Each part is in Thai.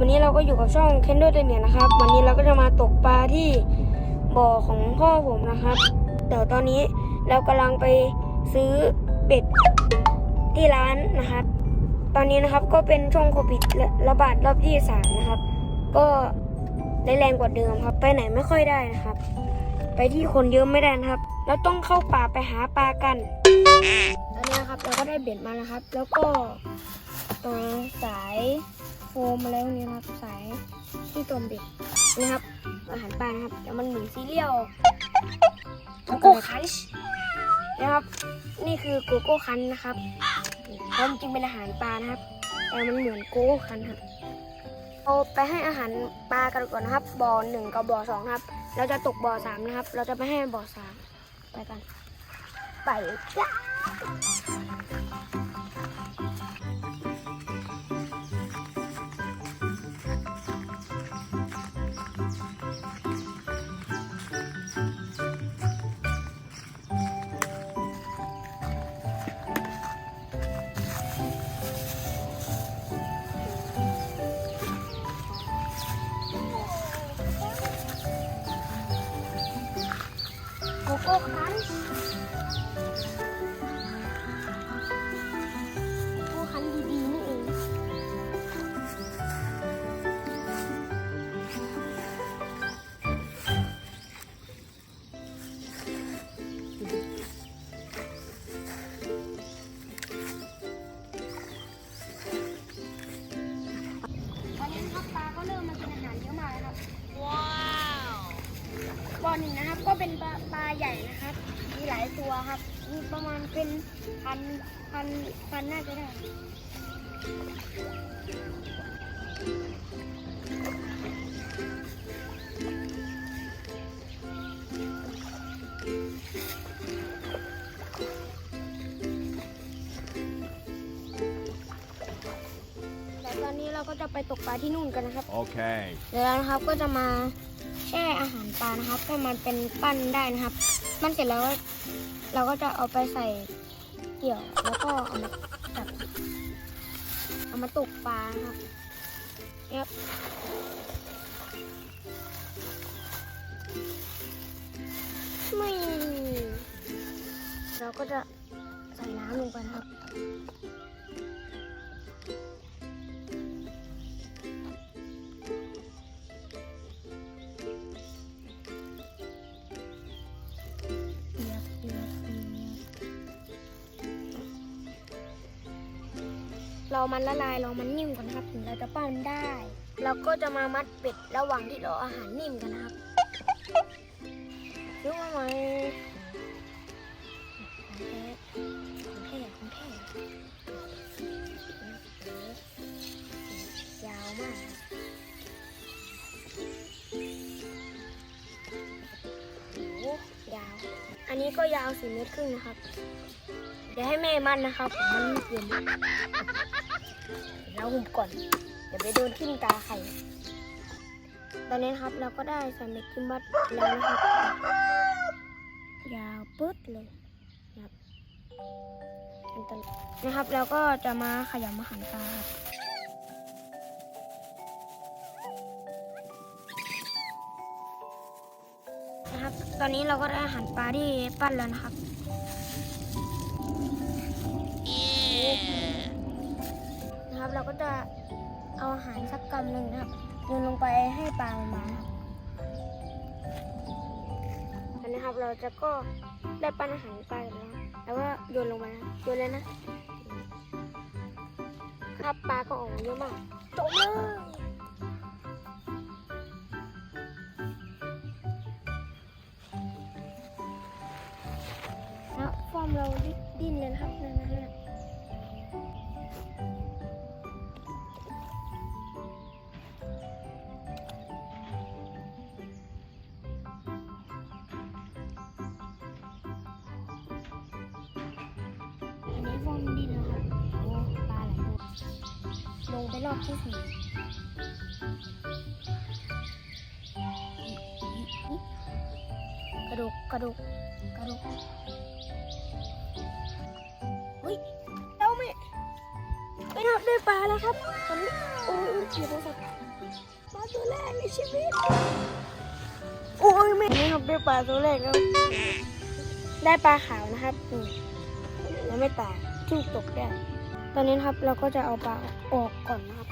วันนี้เราก็อยู่กับช่องเคนโดเดเนียนะครับ วันนี้เราก็จะมาตกปลาที่บ่อของพ่อผมนะครับเดี๋ยวตอนนี้เรากำลังไปซื้อเบ็ดที่ร้านนะครับ ตอนนี้นะครับก็เป็นช่วงโควิดระบาดรอบที่สามนะครับ ก็ได้แรงกว่าเดิมครับ ไปไหนไม่ค่อยได้นะครับ ไปที่คนเยอะไม่ได้นะครับ เราต้องเข้าป่าไปหาปลากันตอนนี้นะครับเราก็ได้เบ็ดมานะครับ แล้วก็ตัวสาย โฟมอะไรพวนี้นะครับสายที่ตัวเบ็ดนะครับอาหารปลานะครับแล้วมันเหมือนซีเรียลโกโก้คันช์นะครับ นี่คือโกโก้คันนะครับความจริงเป็นอาหารปลานะครับ แต่มันเหมือนโกโก้คันครับเราไปให้อาหารปลากันก่อนนะครับบ่อหนึ่งกับบ่อสองครับ เราจะตกบ่อสามนะครับ เราจะไปให้บ่อสามไปกัน ไปจ้า โก พันพันพันน่าจะได้แต่ตอนนี้เราก็จะไปตกปลาที่นู่นกันนะครับ Okay. เดี๋ยวเรานะครับก็จะมาแช่อาหารปลานะครับให้มันเป็นปั้นได้นะครับ มันเสร็จแล้วเราก็จะเอาไปใส่ เกี่ยวแล้วก็เอามาจับเอามาตกปลาครับเนี่ยครับไม่เราก็จะใส่น้ำลงไปครับ เรามันละลายเรามันนิ่มก่อนครับถึงเราจะปั้นได้ เราก็จะมามัดเป็ดระหว่างที่รออาหารนิ่มกันนะครับรู้ไหมของแท้ของแท้ของแท้ยาวมากโอ้ยาว อันนี้ก็ยาวสี่เมตรครึ่งนะครับ เดี๋ยวให้แม่มันนะครับ มันเย็น แล้วหุบก่อนเดี๋ยวไปโดนทิ่มตาไข่ตอนนี้นครับเราก็ได้ใส่เม็ดกิมบัตแล้วนะครับยาวปึ๊ดเลยนะครับนนะครับเราก็จะมาขยำอาหารปลาครับนะครับ ตอนนี้เราก็ได้อาหารปลาที่ปั้นแล้วนะครับ นะครับ เราก็จะเอาอาหารสักกำหนึ่งนะครับโยนลงไปให้ปลามานะครับอันนี้ครับเราจะก็ได้ปั้นอาหารปลาแล้วแล้วก็โยนลงไปนะโยนเลยนะ ครับปลาก็ออกเยอะมากจบเลยฟอร์มเราดิ้นเลยนะครับนั่นนั่น ฟอร์มดิ้นแล้วครับโอ้ปลาหลายตัวลงไปรอบที่สี่กระดูกกระดูกกระดูกเฮ้ยเราไม่ไปครับได้ปลาแล้วครับตอนนี้โอ้ยเกี่ยวโทรศัพท์ปลาตัวแรกในชีวิตโอ้ยไม่นี่ครับได้ปลาตัวแรกแล้วได้ปลาขาวนะครับแล้วไม่ตาย ทุ่งตกได้ ตอนนี้ครับเราก็จะเอาปลาออกก่อนนะครับ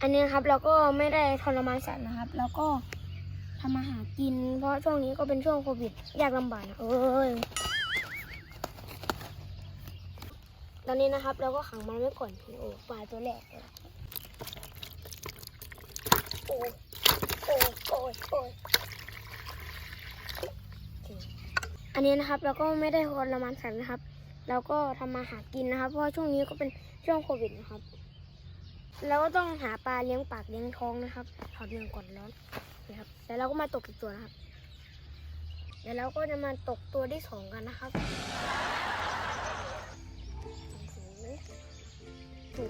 อันนี้ครับเราก็ไม่ได้ทรมานสัตว์นะครับ แล้วก็ทำอาหารกิน เพราะช่วงนี้ก็เป็นช่วงโควิดยากลำบากนะเอ้ยตอนนี้นะครับเราก็ขังมันไว้ก่อนโอ้ปลาตัวแรกโอ้โอ้โอ้โอ้เค อันนี้นะครับเราก็ไม่ได้ทรมานสัตว์นะครับ เราก็ทำมาหากินนะครับ เพราะช่วงนี้ก็เป็นช่วงโควิดนะครับ เราก็ต้องหาปลาเลี้ยงปากเลี้ยงท้องนะครับถอดเงินก่อนแล้วนะครับแล้วเราก็มาตกอีกตัวนะครับเดี๋ยวเราก็จะมาตกตัวที่สองกันนะครับโอ้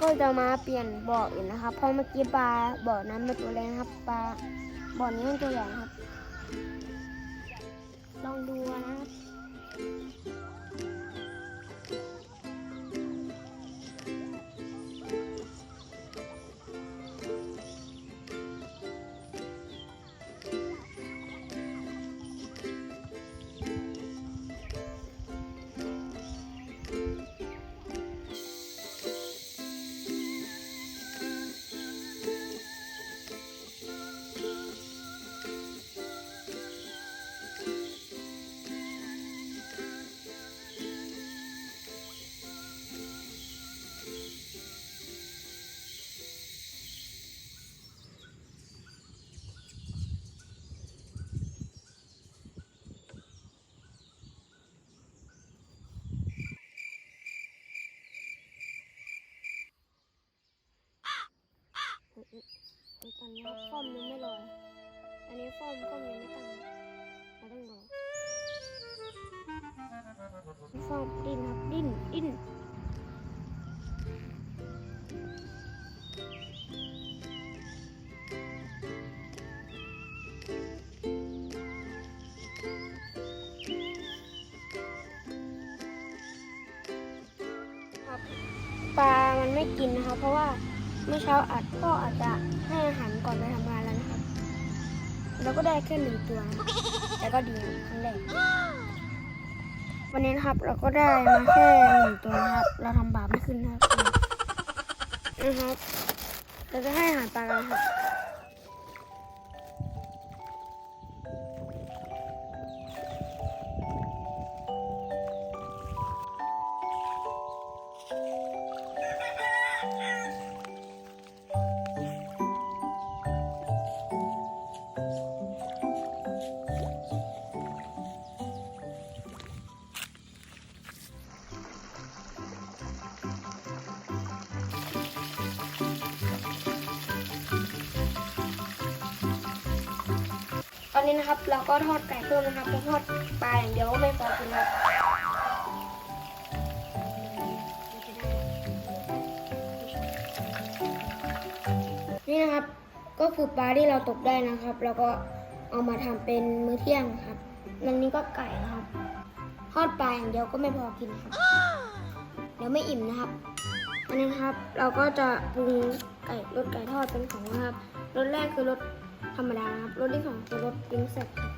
ก็จะมาเปลี่ยนบ่ออื่นนะครับเพราะเมื่อกี้ปลาบ่อนั้นเป็นตัวเล็กครับปลาบ่อนี้เป็นตัวใหญ่ครับ ตอนนี้ฟอมยังไม่ลอย อันนี้ฟอมฟอมยังไม่ตั้งเราต้องรอฟอมดิ้นครับดิ้นดิ้นปลามันไม่กินนะครับเพราะว่า เมื่อเช้าอัดพ่ออาจจะให้อาหารก่อนไปทำงานแล้วนะครับ แล้วก็ได้แค่หนึ่งตัวแต่ก็ดีครั้งแรกวันนี้นะครับเราก็ได้มาแค่หนึ่งตัวนะครับ เราทำบาปไม่ขึ้นนะครับนะครับเราจะให้อาหารปลากันครับ อนนี้นะครับ เราก็ทอดไก่เพิ่มนะครับเพราะทอดปลาอย่างเดียวก็ไม่พอกินครับนี่นะครับก็คือปลาที่เราตกได้นะครับ แล้วก็เอามาทำเป็นมื้อเที่ยงครับอันนี้ก็ไก่นะครับทอดปลาอย่างเดียวก็ไม่พอกินครับเดี๋ยวไม่อิ่มนะครับอันนี้นะครับ เราก็จะปรุงไก่รสไก่ทอดเป็นของนะครับรสแรกคือรส ธรรมดาครับรถที่สองคือรถปิ้งแซ่บครับ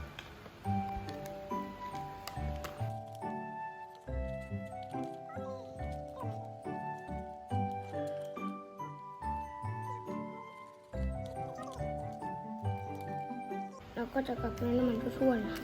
เราก็จะกลับน้ำมันทั่วๆนะ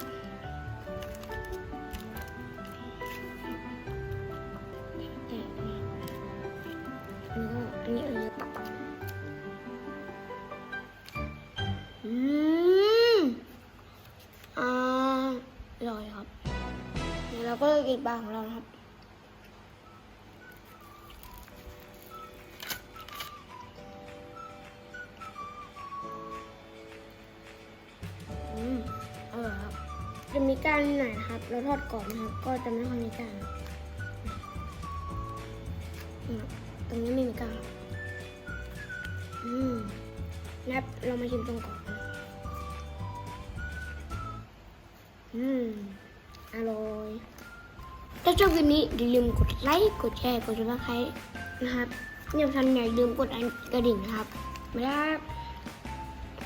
ก็จะกินปลาของเราครับ อืมอร่อยครับ จะมีก้างนิดหน่อยนะครับ เราทอดก่อนนะครับ ก็จะไม่ค่อยมีก้างอืมตรงนี้ไม่มีก้างอืมแล้วเรามาชิมตรงก่อนอืม อร่อย ถ้าชอบคลิปนี้อย่าลืมกดไลค์กดแชร์กดซับสไครต์นะครับที่สำคัญอย่าลืมกดกระดิ่งนะครับไม่ได้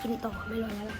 กินต่อไม่รอแล้วล่ะ